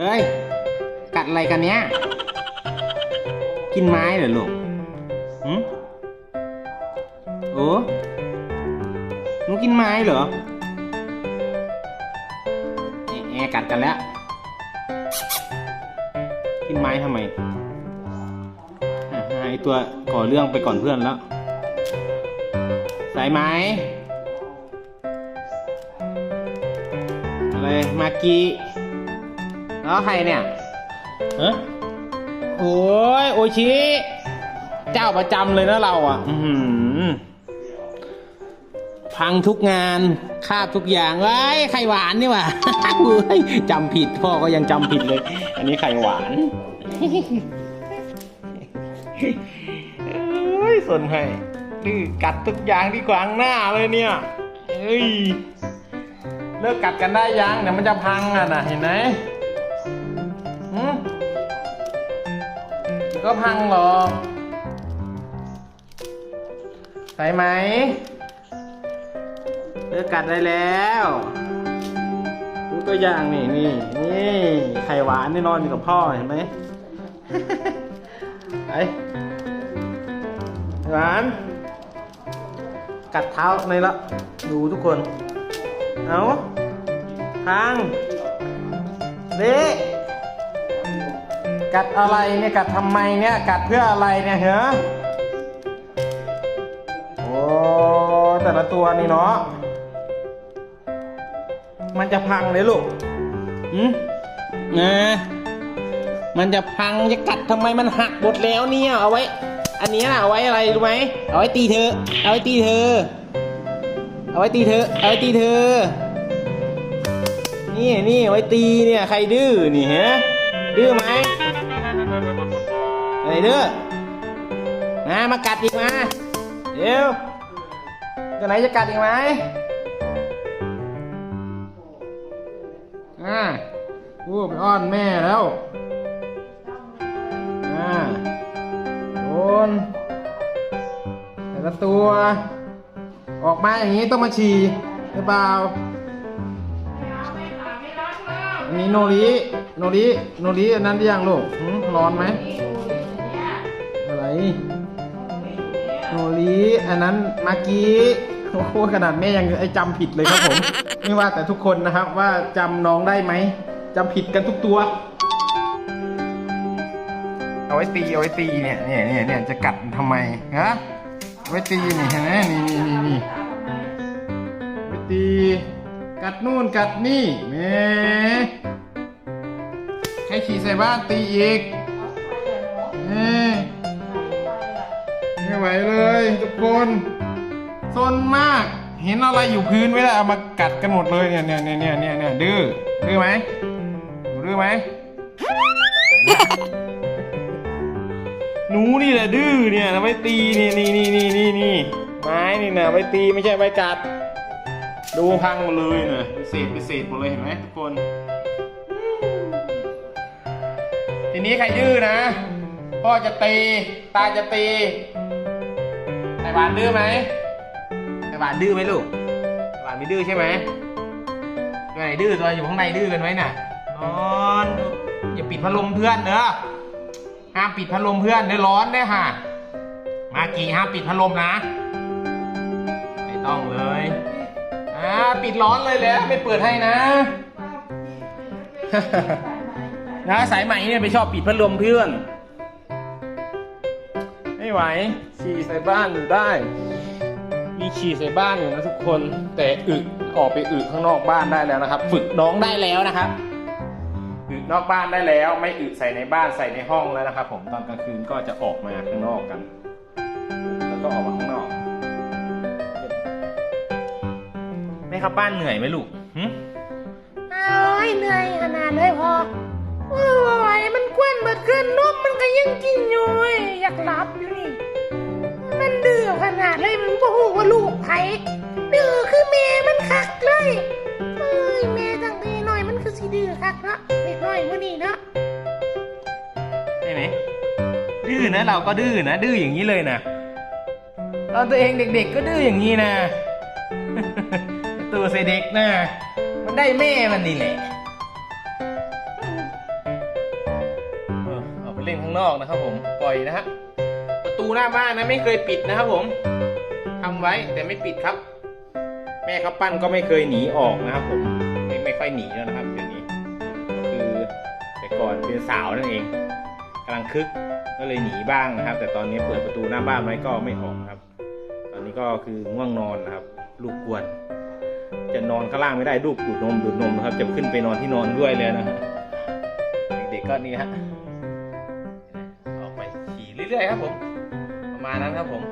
เอ้ย กัดอะไรกันเนี้ย กินไม้เหรอลูกหืมโอ้หนูกินไม้เหรอแอะกัดกันแล้ว กินไม้ทำไมอะหายตัวก่อเรื่องไปก่อนเพื่อนแล้ว สายไหมอะไรมากี้ แล้วใครเนี่ยฮะโอ้ยโอชิ เจ้าประจำเลยนะเราอะอือหือพังทุกงานคาบทุกอย่างไว้ยไข่หวานนี่หว่าเฮ้ยจำผิดพ่อก็ยังจำผิดเลย อันนี้ไข่หวานเอ้ยสนให้ดื้อกัดทุกอย่างที่ขวางหน้าเลยเนี่ยเอ้ยเลิกกัดกันได้ยังเดี๋ยวมันจะพังอะนะเห็นไหม ก็พังหรอกใส่ไหมเลิกกัดได้แล้วดูตัวอย่างนี่นี่นี่ไข่หวานนี่นอนอยู่กับพ่อเห็นไหมไปหวาน กัดเท้าในละ ดูทุกคน เอาพังเละ กัดอะไรเนี่ยกัดทำไมเนี่ยกัดเพื่ออะไรเนี่ยเหรอโอ้แต่ละตัวนี่เนาะมันจะพังเลยลูกหืมนะมันจะพังจะกัดทำไมมันหักหมดแล้วเนี่ยเอาไว้ อันนี้ยเอาไว้อะไรรู้ไหมเอาไว้ตีเธอ เอาไว้ตีเธอ เอาไว้ตีเธอ เอาไว้ตีเธอ นี่นี่เอาไว้ตีเนี่ยใครดื้อนี่ฮะดื้อไหม ใครดื้อมามากัดอีกมาเดี๋ยวตัวไหนจะกัดอีกไหมอ่าพูดไปอ้อนแม่แล้วอ่าโดนแต่ละตัว ออกมาอย่างนี้ต้องมาฉี่หรือเปล่าอันนี้โนริโนริโนริอันนั้นหรือยังลูกร้อนไหม โนริอันนั้นมากี้โอ้โหขนาดแม่ยังไอจำผิดเลยครับผม ไม่ว่าแต่ทุกคนนะครับว่าจำน้องได้ไหมจำผิดกันทุกตัว เอาไว้ตีเอาไว้ตีเนี่ยเนี่ยเนี่ยเนี่ยจะกัดทำไมฮะเอาไว้ตีนี่เห็นไหมนี่นี่นี่นี่ไว้ตี กัดนู่นกัดนี่แหม่ใครขี่ใส่บ้านตีอีก วเลยทุกคนซนมาก เห็นอะไรอยู่พื้นไม่ได้เอามากัดกันหมดเลยเนี่ยเนี่ยเนี่ยเนี่ยเนี่ยเนี่ยดื้อดื้อไหมดื้อไหมหนูนี่แหละดื้อเนี่ยเอาไว้ตีนี่นี่นี่นี่นี่นี่ไม้นี่นะไว้ตีไม่ใช่ไว้กัด ดูพังหมดเลยนะเศษเป็นเศษหมดเลยเห็นไหมทุกคน ทีนี้ใครดื้อนะพ่อจะตีตาจะตี หวานดื้อไหมไอหวานดื้อไหมลูกไอหวานไม่ดื้อใช่ไหมตัวไหนดื้อตัวอยู่ข้างในดื้อกันไว้น่ะนอนอย่าปิดพัดลมเพื่อนเนอะห้ามปิดพัดลมเพื่อนเดี๋ยวร้อนเนี่ยฮะมากี่ห้ามปิดพัดลมนะ ไม่ต้องเลยอ่าปิดร้อนเลยแล้วไม่เปิดให้นะนะสายใหม่เนี่ยไปชอบปิดพัดลมเพื่อน ไม่ไหวฉี่ใส่บ้านได้ มีฉี่ใส่บ้านอยู่นะทุกคน แต่อึออกไปอึข้างนอกบ้านได้แล้วนะครับ ฝึกน้องได้แล้วนะครับอึนอกบ้านได้แล้ว ไม่อึใส่ในบ้านใส่ในห้องแล้วนะครับ ผมตอนกลางคืนก็จะออกมาข้างนอกกัน แล้วก็ออกมาข้างนอกแม่ครับบ้านเหนื่อยไหมลูกหึโอ้ยเหนื่อยขนาดเลยพอโอ้ยมันกวนเบิดขึ้นนมมัน ก็ยังกินอยู่เว้ยอยากหลับอยู่นี่ มันดื้อขนาดเลยมันบอกว่าลูกไผ่ดื้อคือแม่มันคักเลยเอ้ยแม่ตั้งแต่น้อยมันคือสิดื้อคักเนาะเด็กน้อยมื่อนี้เนาะใช่ไหมดื้อนะเราก็ดื้อนะ ดื้ออย่างนี้เลยนะตอนตัวเองเด็ก ๆ ก็ดื้ออย่างนี้นะ ตัวเสเด็กนะมันได้แม่มันนี่แหละ เล่นข้างนอกนะครับผมปล่อยนะฮะประตูหน้าบ้านนะไม่เคยปิดนะครับผมทำไว้แต่ไม่ปิดครับ แม่เขาปั้นก็ไม่เคยหนีออกนะครับผมไม่ไม่ค่อยหนีแล้วนะครับเดี๋ยวนี้ก็คือแต่ก่อนเป็นสาวนั่นเองกำลังคึกก็เลยหนีบ้างนะครับ แต่ตอนนี้เปิดประตูหน้าบ้านไว้ก็ไม่ออกครับ ตอนนี้ก็คือง่วงนอนนะครับ ลูกกวน จะนอนข้างล่างไม่ได้ลูกดูดนมดูดนมนะครับ จะขึ้นไปนอนที่นอนด้วยเลยนะฮะเด็กๆก็นี่ฮะ เรื่อยๆครับผม ประมาณนั้นครับผม